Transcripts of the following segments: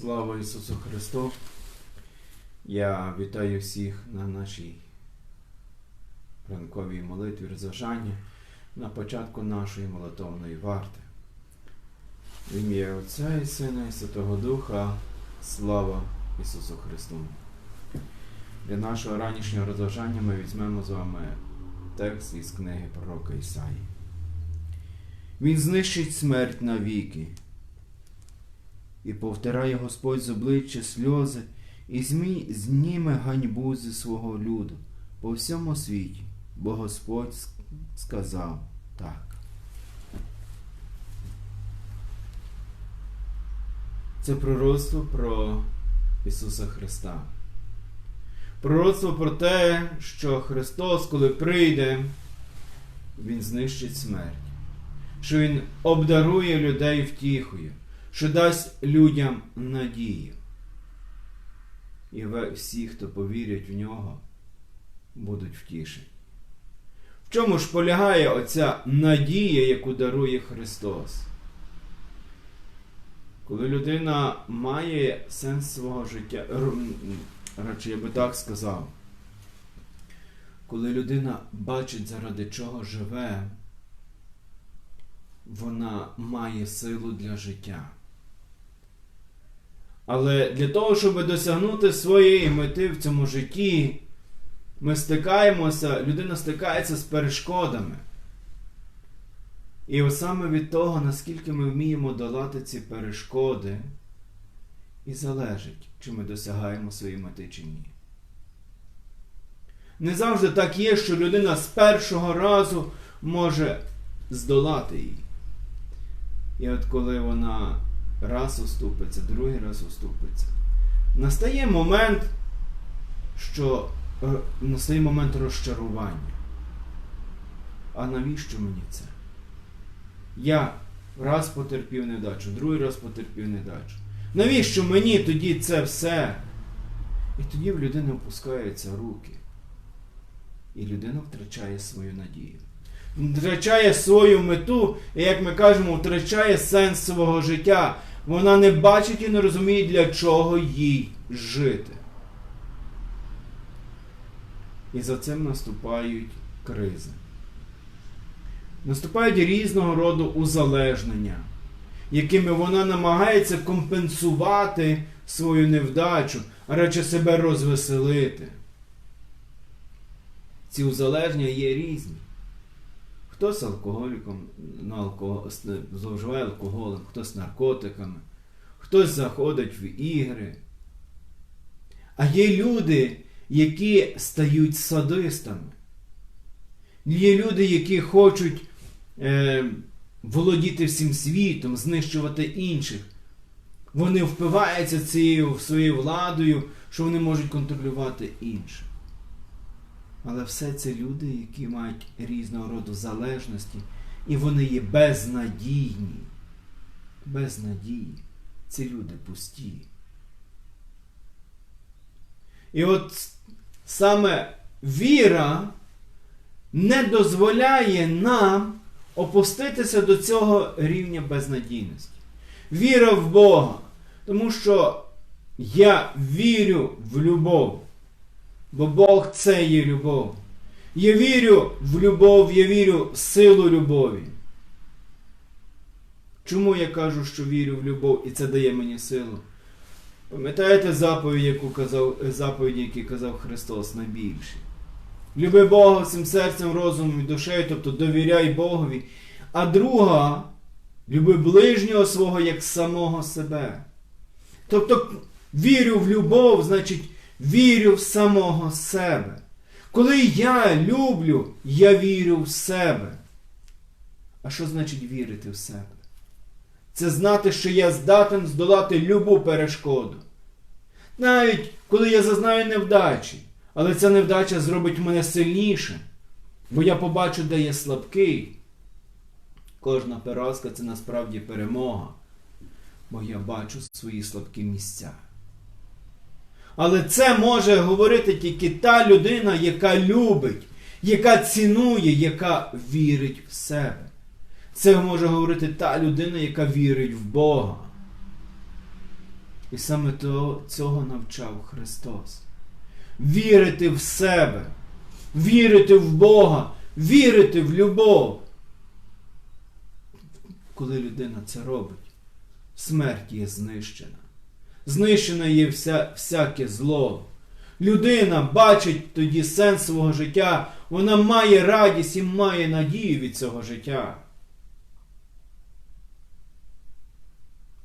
Слава Ісусу Христу! Я вітаю всіх на нашій ранковій молитві розважання на початку нашої молитовної варти. В ім'я Отця і Сина і Святого Духа. Слава Ісусу Христу! Для нашого ранішнього розважання ми візьмемо з вами текст із книги пророка Ісаї. Він знищить смерть навіки. І повтирає Господь з обличчя сльози, і змій зніме ганьбу зі свого люду по всьому світі, бо Господь сказав так. Це пророцтво про Ісуса Христа. Пророцтво про те, що Христос, коли прийде, Він знищить смерть, що Він обдарує людей втіхою що дасть людям надію. І всі, хто повірять в нього, будуть втішені. В чому ж полягає оця надія, яку дарує Христос? Коли людина має сенс свого життя, радше я би так сказав, коли людина бачить, заради чого живе, вона має силу для життя. Але для того, щоб досягнути своєї мети в цьому житті, ми стикаємося, людина стикається з перешкодами. І саме від того, наскільки ми вміємо долати ці перешкоди, і залежить, чи ми досягаємо своєї мети чи ні. Не завжди так є, що людина з першого разу може здолати її. І от коли вона раз уступиться, другий раз уступиться, настає момент, що е, настає момент розчарування. А навіщо мені це? Я раз потерпів невдачу, другий раз потерпів невдачу. Навіщо мені тоді це все? І тоді в людини опускаються руки. І людина втрачає свою надію втрачає свою мету, і, як ми кажемо, втрачає сенс свого життя. Вона не бачить і не розуміє, для чого їй жити. І за цим наступають кризи. Наступають різного роду узалежнення, якими вона намагається компенсувати свою невдачу, а радше себе розвеселити. Ці узалежнення є різні. Хтось алкоголіком, на алкоголь, зловживає алкоголем, хтось наркотиками, хтось заходить в ігри. А є люди, які стають садистами. Є люди, які хочуть е, володіти всім світом, знищувати інших. Вони впиваються цією своєю владою, що вони можуть контролювати інших. Але все це люди, які мають різного роду залежності, і вони є безнадійні. Безнадійні. Ці люди пусті. І от саме віра не дозволяє нам опуститися до цього рівня безнадійності. Віра в Бога. Тому що я вірю в любов. Бо Бог це є любов. Я вірю в любов, я вірю в силу любові. Чому я кажу, що вірю в любов і це дає мені силу? Пам'ятаєте заповідь, яку казав, заповіді, які казав Христос найбільше? Люби Бога всім серцем, розумом і душею, тобто довіряй Богові. А друга, люби ближнього свого як самого себе. Тобто вірю в любов, значить вірю в самого себе. Коли я люблю, я вірю в себе. А що значить вірити в себе? Це знати, що я здатен здолати любу перешкоду. Навіть коли я зазнаю невдачі, але ця невдача зробить мене сильнішим, бо я побачу, де я слабкий. Кожна поразка це насправді перемога, бо я бачу свої слабкі місця. Але це може говорити тільки та людина, яка любить, яка цінує, яка вірить в себе. Це може говорити та людина, яка вірить в Бога. І саме цього навчав Христос. Вірити в себе, вірити в Бога, вірити в любов. Коли людина це робить, смерть є знищена. Знищено є вся, всяке зло. Людина бачить тоді сенс свого життя, вона має радість і має надію від цього життя.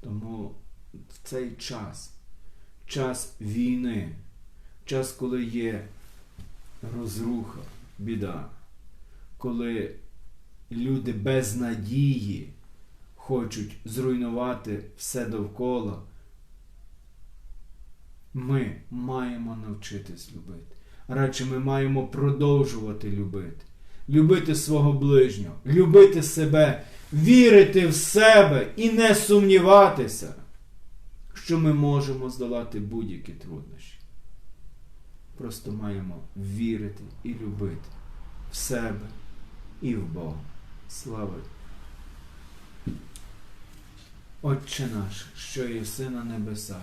Тому в цей час, час війни, час, коли є розруха, біда, коли люди без надії хочуть зруйнувати все довкола, ми маємо навчитись любити. Радше ми маємо продовжувати любити. Любити свого ближнього, любити себе, вірити в себе і не сумніватися, що ми можемо здолати будь-які труднощі. Просто маємо вірити і любити в себе і в Бога. Слава! Отче наш, що єси на небесах,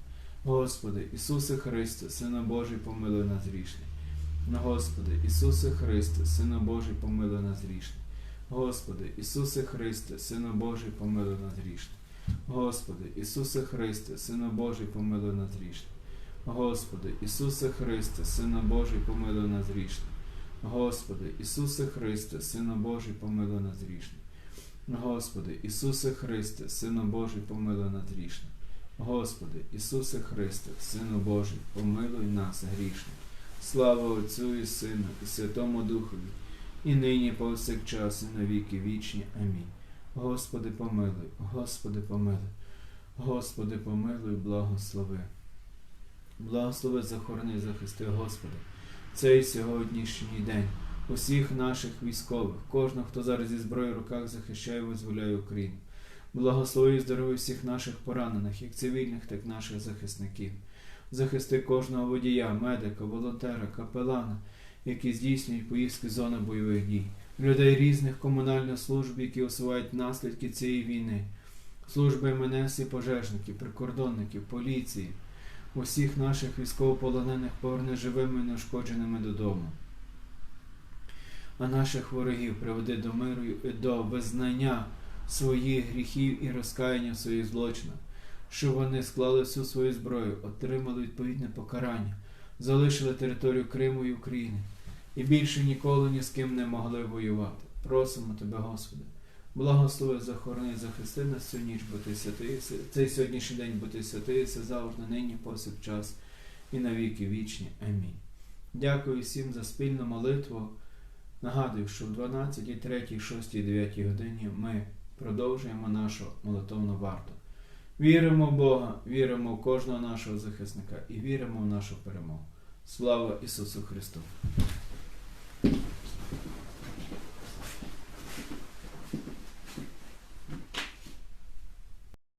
Господи, Ісусе Христе, Сина Божий, помилуй нас грішне. Господи, Ісусе Христе, Сина Божий, помилуй нас грішне. Господи, Ісусе Христе, Сина Божий, помилуй нас грішне. Господи, Ісусе Христе, Сина Божий, помилуй нас грішне. Господи, Ісусе Христе, Сина Божий, помилуй нас грішне. Господи, Ісусе Христе, Сина Божий, помилуй нас грішне. Господи, Ісусе Христе, Сину Божий, помилуй нас грішне. Господи, Ісусе Христе, Сину Божий, помилуй нас грішне. Слава Отцю і Сину, і Святому Духові, і нині повсякчас, і на віки вічні. Амінь. Господи, помилуй, Господи, помилуй, Господи, помилуй, благослови. Благослови, захорони, захисти, Господи, цей сьогоднішній день усіх наших військових, кожного, хто зараз зі зброєю в руках захищає і визволяє Україну. Благослови здоров'я всіх наших поранених, як цивільних, так і наших захисників. Захисти кожного водія, медика, волонтера, капелана, які здійснюють поїздки зони бойових дій, людей різних комунальних служб, які усувають наслідки цієї війни, служби МНС і пожежників, прикордонників, поліції, усіх наших військовополонених поверни живими і неушкодженими додому. А наших ворогів приведи до миру і до визнання своїх гріхів і розкаяння своїх злочинах, щоб вони склали всю свою зброю, отримали відповідне покарання, залишили територію Криму і України і більше ніколи ні з ким не могли воювати. Просимо тебе, Господи. Благослови, захорони, захисти нас цю ніч, бо ти святий, цей сьогоднішній день, бо ти святий, все завжди, нині, повсякчас і навіки вічні. Амінь. Дякую всім за спільну молитву. Нагадую, що в 12, 3, 6, 9 годині ми продовжуємо нашу молитовну варту. Віримо в Бога, віримо в кожного нашого захисника і віримо в нашу перемогу. Слава Ісусу Христу!